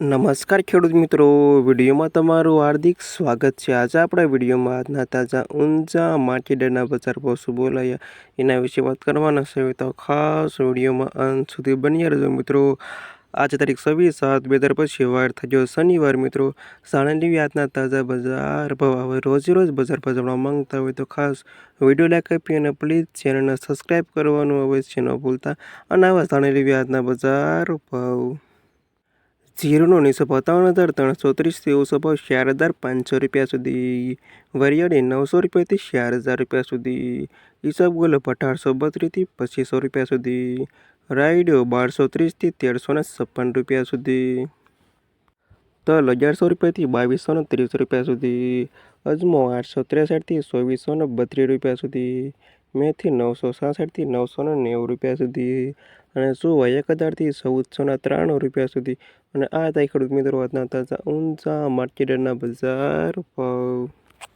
નમસ્કાર ખેડૂત મિત્રો, વિડીયોમાં તમારું હાર્દિક સ્વાગત છે. આજે આપણા વિડીયોમાં આજના તાજા, ઊંઝા માર્કેટના બજાર ભાવ શું બોલાયા, એના વિશે વાત કરવાના છે. તો ખાસ વિડીયોમાં અંત સુધી બન્યા રહેજો મિત્રો. આજે તારીખ છવ્વીસ સાત બે હજાર પછી વાર થયો શનિવાર મિત્રો. સાણંદની આજના તાજા બજાર ભાવ. હવે રોજે રોજ બજાર પર જવા માંગતા હોય તો ખાસ વીડિયો લાઈક આપી અને પ્લીઝ ચેનલને સબસ્ક્રાઈબ કરવાનું અવશ્ય ન ભૂલતા. અને આવા સાણંદની આજના બજાર ભાવ. જીરુનો નીસો પતાવન હજાર ત્રણસો ત્રીસથી ઓછો ભાવ ચાર હજાર પાંચસો રૂપિયા સુધી. વરિયાળી નવસો રૂપિયાથી ચાર હજાર રૂપિયા સુધી. ઈસબગોલ અઢારસો બત્રીસથી પચીસો રૂપિયા સુધી. રાયડો બારસો ત્રીસથી તેરસો ને છપ્પન રૂપિયા સુધી. તલ અગિયારસો રૂપિયાથી બાવીસો ને ત્રીસ રૂપિયા સુધી. અજમો આઠસો ત્રેસઠથી ચોવીસો ને બત્રીસ રૂપિયા સુધી. મેથી નવસો સાસઠથી નવસોને નેવું રૂપિયા સુધી અને સુવા એક હજારથી ચૌદસોના ત્રાણું રૂપિયા સુધી? અને આ થાય ખેડૂત મિત્રો આજના તાજા ઊંચા માર્કેટના બજાર ભાવ.